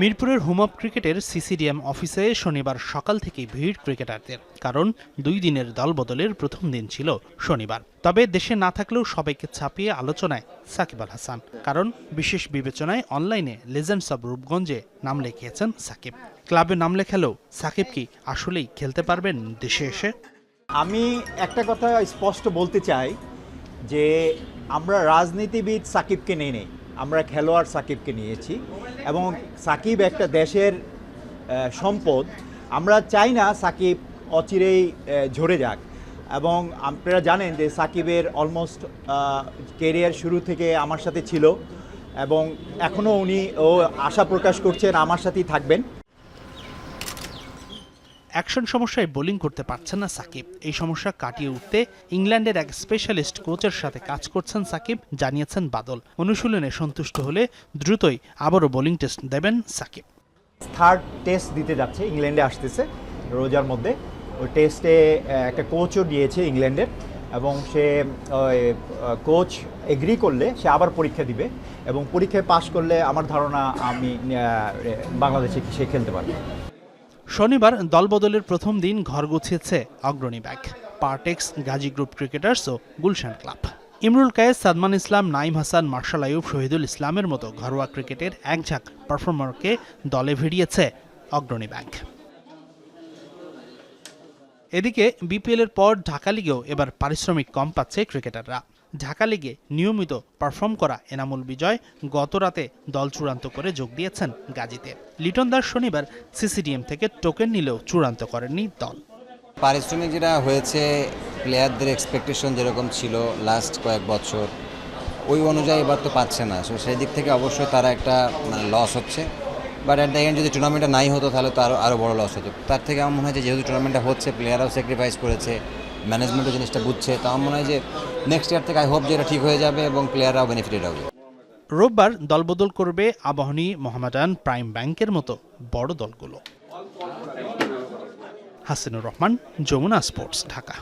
মিরপুরের হুমপ ক্রিকেটের সিসিডিএম অফিসে শনিবার সকাল থেকেই ভিড় ক্রিকেটারদের, কারণ দুই দিনের দলবদলের প্রথম দিন ছিল শনিবার। তবে দেশে না থাকলেও সবাইকে ছাপিয়ে আলোচনায় সাকিব আল হাসান, কারণ বিশেষ বিবেচনায় অনলাইনে লেজেন্ডস অব রূপগঞ্জে নাম লিখিয়েছেন সাকিব। ক্লাবে নাম লেখালেও সাকিব কি আসলেই খেলতে পারবেন দেশে এসে? আমি একটা কথা স্পষ্ট বলতে চাই যে আমরা রাজনীতিবিদ সাকিবকে নিয়ে নেই। আমরা খেলোয়াড় সাকিবকে নিয়েছি এবং সাকিব একটা দেশের সম্পদ। আমরা চাই না সাকিব অচিরেই ঝরে যাক। এবং আপনারা জানেন যে সাকিবের অলমোস্ট কেরিয়ার শুরু থেকে আমার সাথে ছিল এবং এখনও উনি, ও আশা প্রকাশ করছেন আমার সাথেই থাকবেন। অ্যাকশন সমস্যায় বোলিং করতে পারছেন না সাকিব। এই সমস্যা কাটিয়ে উঠতে ইংল্যান্ডের এক স্পেশালিস্ট কোচের সাথে কাজ করছেন সাকিব, জানিয়েছেন বাদল। অনুশীলনে সন্তুষ্ট হলে দ্রুতই আবারও বোলিং টেস্ট দেবেন সাকিব। থার্ড টেস্ট দিতে যাচ্ছে, ইংল্যান্ডে আসতেছে রোজার মধ্যে। ওই টেস্টে একটা কোচও দিয়েছে ইংল্যান্ডের এবং সে কোচ এগ্রি করলে সে আবার পরীক্ষা দিবে এবং পরীক্ষায় পাশ করলে আমার ধারণা আমি বাংলাদেশে সে খেলতে পারবে। শনিবার দলবদলের প্রথম দিন ঘর গুছিয়েছে Agrani bank, Partex, Gazi group cricketers ও গুলশান ক্লাব। ইমরুল কায়েস, সাদমান ইসলাম নাইম হাসান, মার্শাল আয়ুব, শহীদুল ইসলামের মতো ঘরোয়া ক্রিকেটের একঝাঁক পারফর্মারকে দলে ভিড়িয়েছে অগ্রণী ব্যাংক এদিকে বিপিএল এর পর ঢাকা লিগেও এবার পারিশ্রমিক কম পাচ্ছে ক্রিকেটাররা। ঢাকা লিগে নিয়মিত পারফর্ম করা এনামুল বিজয় গত রাতে দল চূড়ান্ত করে যোগ দিয়েছেন গাজীতে। লিটন দাস শনিবার সিসিডিএম থেকে টোকেন নিলেও চূড়ান্ত করেননি দল। পারিশ্রমিক যেটা হয়েছে, প্লেয়ারদের এক্সপেকটেশন যেরকম ছিল লাস্ট কয়েক বছর, ওই অনুযায়ী এবার তো পাচ্ছে না। সো সেই দিক থেকে অবশ্যই তারা একটা মানে লস হচ্ছে। বাট অ্যাট দ্য এন্ড যদি টুর্নামেন্টটা নাই হতো, তাহলে তো আরও আরও বড় লস হতো। তার থেকে আমার মনে হয় যে, যেহেতু টুর্নামেন্টটা হচ্ছে প্লেয়াররাও স্যাক্রিফাইস করেছে ম্যানেজমেন্টও জিনিসটা বুঝছে, তো আমার মনে হয় যে নেক্সট ইয়ার থেকে আই হোপ যে এটা ঠিক হয়ে যাবে এবং প্লেয়াররাও বেনিফিটেড হবে। রোববার দলবদল করবে আবাহনী মোহামেডান প্রাইম ব্যাংকের মতো বড় দলগুলো। হাসিনুর রহমান, যমুনা স্পোর্টস, ঢাকা।